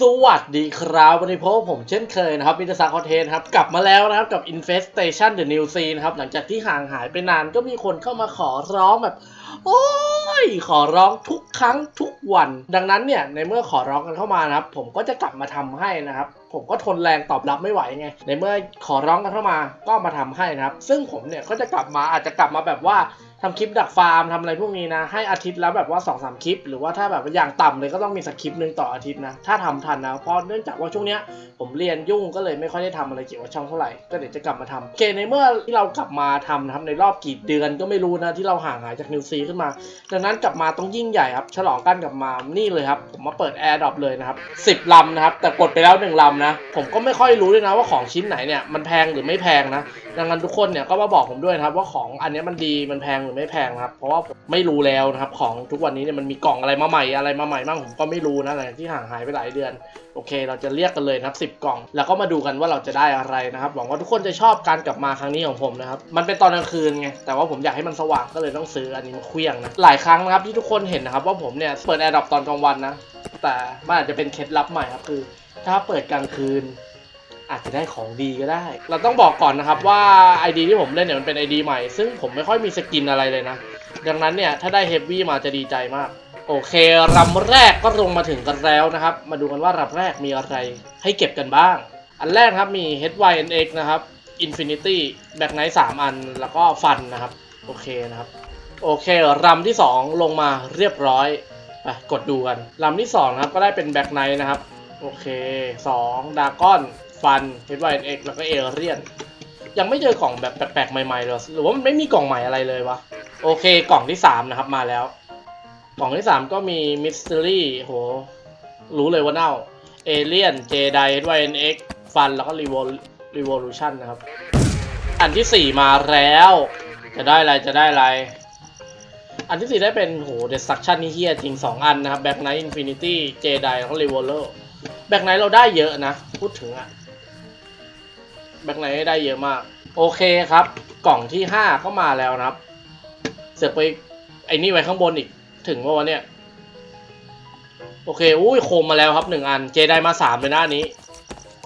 สวัสดีครับวันนี้พบผมเช่นเคยนะครับมิตรศักดิ์คอนเทนต์ครับกลับมาแล้วนะครับกับ Infestation The New Scene นะครับหลังจากที่ห่างหายไปนานก็มีคนเข้ามาขอร้องแบบ โอ้ยขอร้องทุกครั้งทุกวัน ดังนั้นเนี่ยในเมื่อขอร้องกันเข้ามานะครับ ผมก็จะกลับมาทำให้นะครับ ผมก็ทนแรงตอบรับไม่ไหวไง ในเมื่อขอร้องกันเข้ามาก็มาทำให้นะครับ ซึ่งผมเนี่ยก็จะกลับมาอาจจะกลับมาแบบว่าทำคลิปดักฟาร์มทำอะไรพวกนี้นะ ให้อาทิตย์ละแบบว่า2อสคลิป หรือว่าถ้าแบบอย่างต่ำเลยก็ต้องมีสักคลิปหนึ่งต่ออาทิตย์นะ ถ้าทำทันนะเพราะเนื่องจากว่าช่วงเนี้ยผมเรียนยุ่งก็เลยไม่ค่อยได้ทำอะไรเกี่ยวกับช่องเท่าไหร่ก็เดี๋ยวจะกลับมาทำโอเคในเมื่อที่เรากลับมาทำนะครับในรอบกี่เดือนก็ไม่รู้นะที่เราห่างหายจากนิวซีขึ้นมาดังนั้นกลับมาต้องยิ่งใหญ่ครับฉลองกันกลับมานี่เลยครับผมมาเปิดแอร์ดรอปเลยนะครับสิบลำนะครับแต่กดไปแล้วหนึ่งลำนะผมก็ไม่ค่อยรู้ด้วยนะว่าของชิ้นไหนเนี่ยมันแพงหรือไม่แพงนะ ดังนั้นทุกคนเนี่ยก็มาบอกผมด้วยนะครับว่าของอันนี้มันดีมันแพงหรือไม่แพงนะครับ เพราะว่าผมไม่รู้แล้วนะครับ ของทุกวันนี้เนี่ยมันมีกล่องอะไรมาใหม่อะไรมาใหม่บ้างผมก็ไม่รู้นะหลังที่ห่างหายไปหลายเดือน โอเค เราจะเรียกกันเลยนะครับ10กล่อง แล้วก็มาดูกันว่าเราจะได้อะไรนะครับหวังว่าทุกคนจะชอบการกลับมาครั้งนี้ของผมนะครับมันเป็นตอนกลางคืนไงแต่ว่าผมอยากให้มันสว่างก็เลยต้องซื้ออันนี้มาเคลี้ยงนะหลายครั้งนะครับที่ทุกคนเห็นนะครับว่าผมเนี่ยเปิดแอร์ดรอปตอนกลางวันนะแต่มันอาจจะเป็นเคล็ดลับใหม่ครับคือ ถ้าเปิดกลางคืน อาจจะได้ของดีก็ได้ เราต้องบอกก่อนนะครับว่า ID ที่ผมเล่นเนี่ยมันเป็น ID ใหม่ ซึ่งผมไม่ค่อยมีสกินอะไรเลยนะ ดังนั้นเนี่ยถ้าได้เฮฟวี่มาจะดีใจมาก โอเคลำแรกก็ลงมาถึงกันแล้วนะครับ มาดูกันว่าลำแรกมีอะไรให้เก็บกันบ้าง อันแรกครับมี HYNX นะครับ Infinity Back Knight 3 อันแล้วก็ฟันนะครับ โอเคนะครับ โอเคลำที่ 2 ลงมาเรียบร้อยไปกดดูกันลำที่2นะครับก็ได้เป็น Back Knight นะครับ โอเค2ดาก้อน ฟัน HYNX แล้วก็เอเรียนยังไม่เจอกล่องแบบแปลกๆใหม่ๆเลยหรือว่ามันไม่มีกล่องใหม่อะไรเลยวะ โอเคกล่องที่ 3 นะครับมาแล้ว กล่องที่ 3 ก็มีมิส t ต r รี่โห รู้เลยว่าเน่าเอเลียนเจไดวายเอ็นเอ็กฟันแล้วก็รีโวรีโวลูชันนะครับ อันที่ 4 มาแล้ว จะได้อะไรจะได้อะไร อันที่ 4 ได้เป็นโหเดสักชันนี่เฮียจริง 2 อันนะครับแบ็กไนท์อินฟินิตี้เจไดแล้วก็รีโวเลอร์แบ็กไนท์เราได้เยอะนะ พูดถึงอะ แบ็กไนท์ได้เยอะมาก โอเคครับ กล่องที่5ก็มาแล้วนะครับ เสือกไปไอ้นี่ไว้ข้างบนอีก ถึงว่าวะเนี่ย โอเค อุ้ยโคมมาแล้วครับหนึ่งอัน เจได้มาสามเลยหน้านี้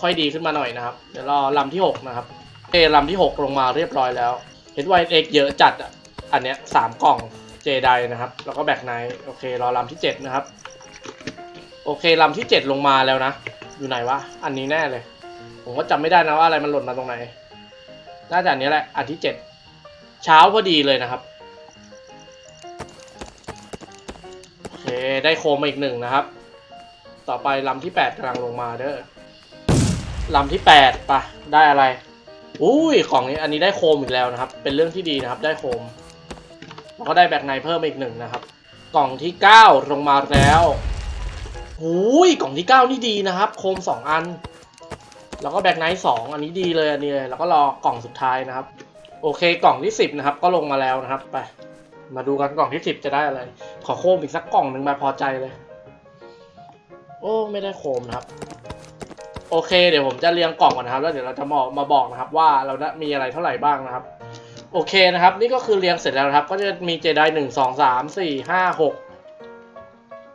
ค่อยดีขึ้นมาหน่อยนะครับ เดี๋ยวรอลำที่หกนะครับเอลำที่หกลงมาเรียบร้อยแล้วเห็นไวเอ็กเยอะจัดอะ อันเนี้ยสามกล่องเจไดนะครับ แล้วก็แบกไนท์โอเค รอลำที่เจ็ดนะครับ โอเคลำที่เจ็ดลงมาแล้วนะ อยู่ไหนวะ อันนี้แน่เลย ผมก็จำไม่ได้นะว่าอะไรมันหล่นมาตรงไหน น่าจะอันนี้แหละ อันที่เจ็ด เช้าพอดีเลยนะครับ โอเค ได้โคมมาอีกหนึ่งนะครับ ต่อไปลำที่8กำลังลงมาเด้อลำที่8ปดปะได้อะไร อุ้ยกล่องนี้ อันนี้ได้โคมอีกแล้วนะครับ เป็นเรื่องที่ดีนะครับ ได้โคม แล้วก็ได้แบกไนเพิ่มอีกหนึ่งนะครับ กล่องที่9ลงมาแล้วอุ้ย กล่องที่9นี่ดีนะครับ โคม2อัน แล้วก็แบกไนท์สองอันนี้ดีเลยอันนี้เลยแล้วก็รอกล่องสุดท้ายนะครับ โอเคกล่องที่10นะครับ ก็ลงมาแล้วนะครับไปมาดูกันกล่องที่สิบจะได้อะไร ขอโคมอีกสักกล่องหนึ่งมาพอใจเลย โอ้ไม่ได้โคมนะครับ โอเค เดี๋ยวผมจะเรียงกล่องก่อนนะครับ แล้วเดี๋ยวเราจะมามาบอกนะครับ ว่าเราได้มีอะไรเท่าไหร่บ้างนะครับ โอเคนะครับ นี่ก็คือเรียงเสร็จแล้วนะครับ ก็จะมีเจไดหนึ่งสองสามสี่ห้าหก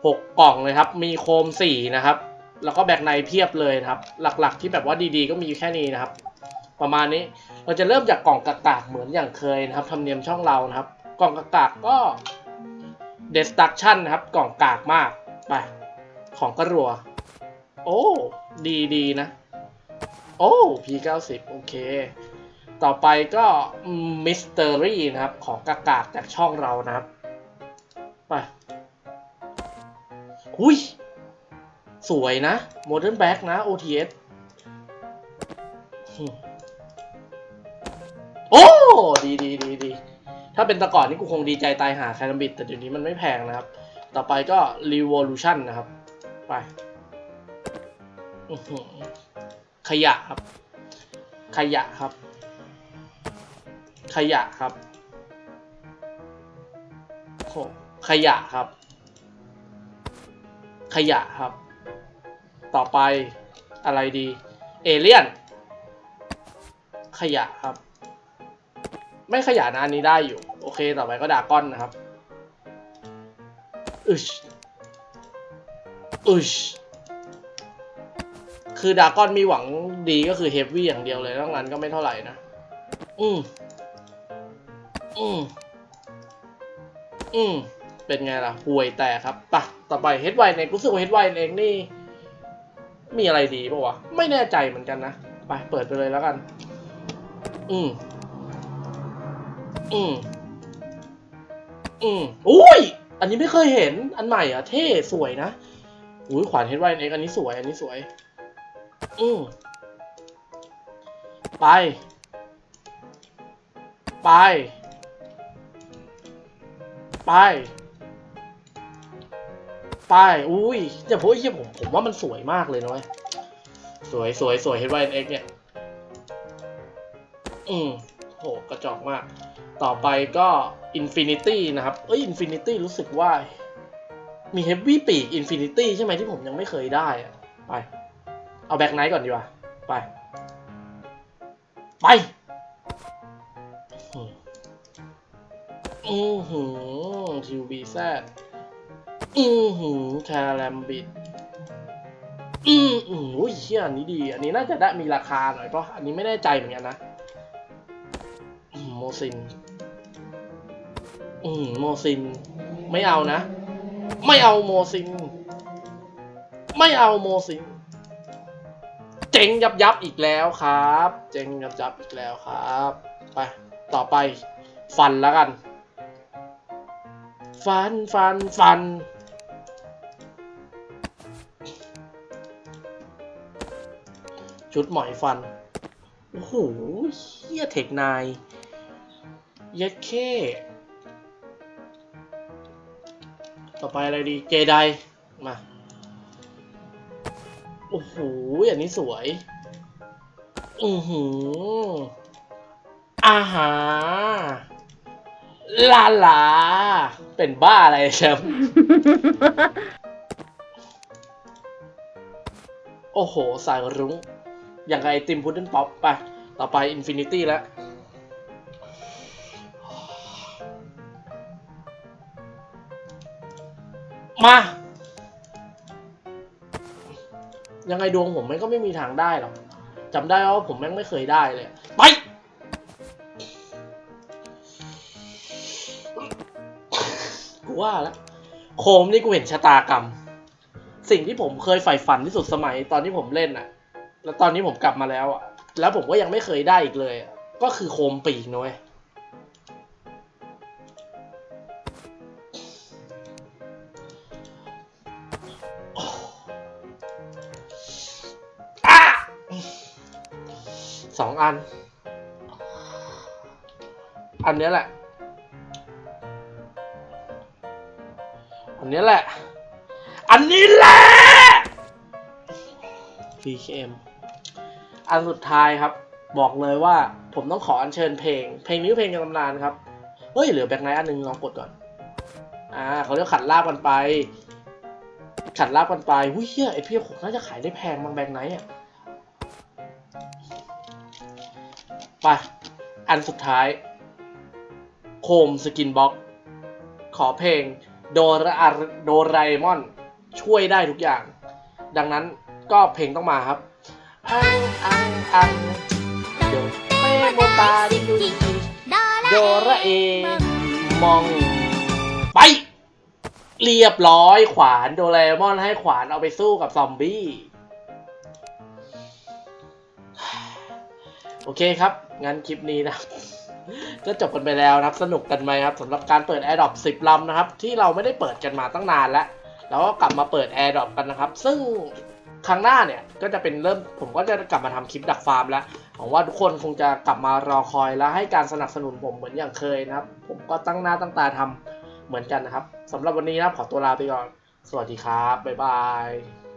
หกกล่องเลยครับ มีโคมสี่นะครับ แล้วก็แบกในเพียบเลยครับ หลักๆที่แบบว่าดีๆ ก็มีอยู่แค่นี้นะครับ ประมาณนี้เราจะเริ่มจากกล่องกากเหมือนอย่างเคยนะครับธรรมเนียมช่องเรานะครับ กล่องกากๆก็ destruction นะครับ กล่องกากมากไปของกระรัว โอ้ดีดีนะ โอ้ P90 โอเค ต่อไปก็ mystery นะครับ ของกากากจากช่องเรานะครับ ไปหุย สวยนะ modern back นะ OTS โอ้ ดีดีดีดี ถ้าเป็นต่ก่อนนี่กูคงดีใจตายหาแคนาบิดแต่เดี๋ยวนี้มันไม่แพงนะครับ ต่อไปก็ revolution นะครับ ไป ขยะครับ ขยะครับ ขยะครับขยะครับ ขยะครับ ต่อไปอะไรดี เอเลียน ขยะครับ ไม่ขยะนะอันนี้ได้อยู่ โอเค ต่อไปก็ดาก้อนนะครับอึชอึชคือดาก้อนมีหวังดีก็คือเฮฟวี่อย่างเดียวเลยนอกนั้นก็ไม่เท่าไหร่นะ อืม อืม อืม เป็นไงล่ะห่วยแต่ครับปะต่อไปเฮดไวเองรู้สึกว่าเฮดไวเองนี่ มีอะไรดีปะวะ ไม่แน่ใจเหมือนกันนะ ไปเปิดไปเลยแล้วกัน อืม อืม อืมอุ้ย อันนี้ไม่เคยเห็น อันใหม่อะ เท่ สวยนะ อุ้ยขวานเฮดไวเองอันนี้สวย อันนี้สวย อืม ไป ไป ไป ไปอุ้ยแต่พวกไอ้เหี้ยผมผมว่ามันสวยมากเลยนะเว้ยสวยสวยสวยเฮดไวเอ็กเนี่ยอืมโหกระจอกมาก ต่อไปก็ Infinity นะครับ เอ้ย Infinity รู้สึกว่า มี Heavy ปีก Infinity ใช่ไหมที่ผมยังไม่เคยได้อะไป เอาแบ็กไนท์ก่อนดีกว่า ไป ไปอือหือคิวบีแซด อือหือคาแรมบิดอืออือโอ้ยเชี่ยอันนี้ดี อันนี้น่าจะได้มีราคาหน่อยเพราะอันนี้ไม่แน่ใจเหมือนกันนะโมซิน อืมโมซิน ไม่เอานะ ไม่เอาโมซิน ไม่เอาโมซิน เจ๋งยับยับอีกแล้วครับ เจ๋งยับยับอีกแล้วครับ ไป ต่อไป ฟันแล้วกัน ฟัน ฟัน ฟัน ชุดหมอยฟัน โอ้โหเฮียเทคนายเย็ดเคต่อไปอะไรดีเจไดมา โอ้โหอันนี้สวยอือหืออาหารลาลา เป็นบ้าอะไรแชมป์โอ้โห สายรุ้ง อย่างไอติมพุดเดิ้ลป๊อปไปต่อไปอินฟินิตี้แล้วมา ยังไงดวงผมแมันก็ไม่มีทางได้หรอกจำได้ว่าผมแม่งไม่เคยได้เลย ไป กูว่าแล้วโคมนี่กูเห็นชะตากรรม สิ่งที่ผมเคยใฝ่ฝันที่สุดสมัยตอนที่ผมเล่นน่ะ แล้วตอนนี้ผมกลับมาแล้วอะ แล้วผมก็ยังไม่เคยได้อีกเลยก็คือโคมปีกนะเว้ยอะสองอัน อันเนี้ยแหละอันเนี้ยแหละ อันนี้แหละ BKM อันสุดท้ายครับ บอกเลยว่าผมต้องขออัญเชิญเพลง เพลงนี้เพลงในตำนานครับ เฮ้ยเหลือแบ็คไนท์อันหนึงลองกดก่อน อ่าเขาเรียกขัดลาบกันไป ขัดลาบกันไปหุ้ยเฮียไอพี่ผมน่าจะขายได้แพงบางแบ็คไนท์อะไปอันสุดท้าย โคมสกินบ็อก ขอเพลงโดราโดรมอน ช่วยได้ทุกอย่าง ดังนั้นก็เพลงต้องมาครับ อังอังอังโดเปโมตาดิดูดิโดราเอมองไป เรียบร้อยขวานโดเอมอนให้ขวานเอาไปสู้กับซอมบี้โอเคครับ งั้นคลิปนี้นะ ก็จบกันไปแล้วนะครับ สนุกกันไหมครับสำหรับการเปิด AirDrop 10ลำนะครับ ที่เราไม่ได้เปิดกันมาตั้งนานแล้วแล้วก็กลับมาเปิด AirDrop กันนะครับ ซึ่ง ครั้งหน้าเนี่ยก็จะเป็นเริ่มผมก็จะกลับมาทำคลิปดักฟาร์มแล้วหวังว่าทุกคนคงจะกลับมารอคอยและให้การสนับสนุนผมเหมือนอย่างเคยนะครับ ผมก็ตั้งหน้าตั้งตาทำเหมือนกันนะครับสำหรับวันนี้นะขอตัวลาไปก่อน สวัสดีครับบ๊ายบาย